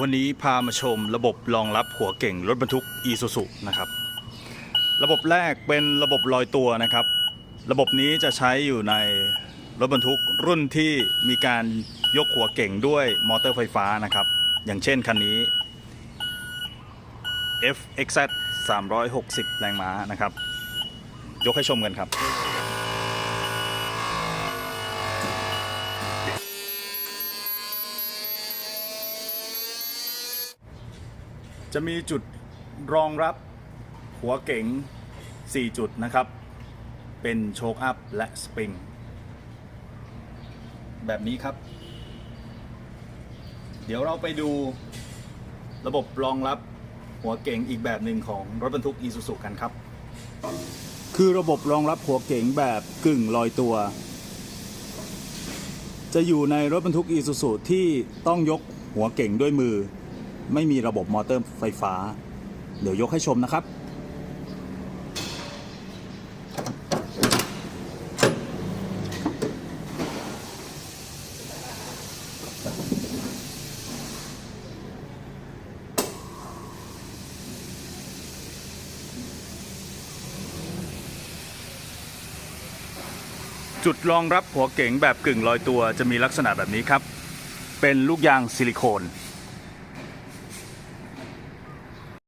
วันนี้พามาชมระบบรองรับหัวเก่งรถบรรทุก e s u s u นะครับ ระบบแรกเป็นระบบลอยตัวนะครับ ระบบนี้จะใช้อยู่ในรถบรรทุกรุ่นที่มีการยกหัวเก่งด้วยมอเตอร์ไฟฟ้านะครับ อย่างเช่นคันนี้ FXZ 360 แรงม้านะครับ ยกให้ชมกันครับ จะมีจุดรองรับหัวเก๋ง 4 จุดนะครับ เป็นโชคอัพและสปริง แบบนี้ครับ เดี๋ยวเราไปดูระบบรองรับหัวเก๋งอีกแบบหนึ่งของรถบรรทุก Isuzu กันครับ คือระบบรองรับหัวเก๋งแบบกึ่งลอยตัว จะอยู่ในรถบรรทุก Isuzu ที่ต้องยกหัวเก่งด้วยมือ ไม่มีระบบมอเตอร์ไฟฟ้า เดี๋ยวยกให้ชมนะครับ จุดรองรับหัวเก๋งแบบกึ่งลอยตัวจะมีลักษณะแบบนี้ครับ เป็นลูกยางซิลิโคน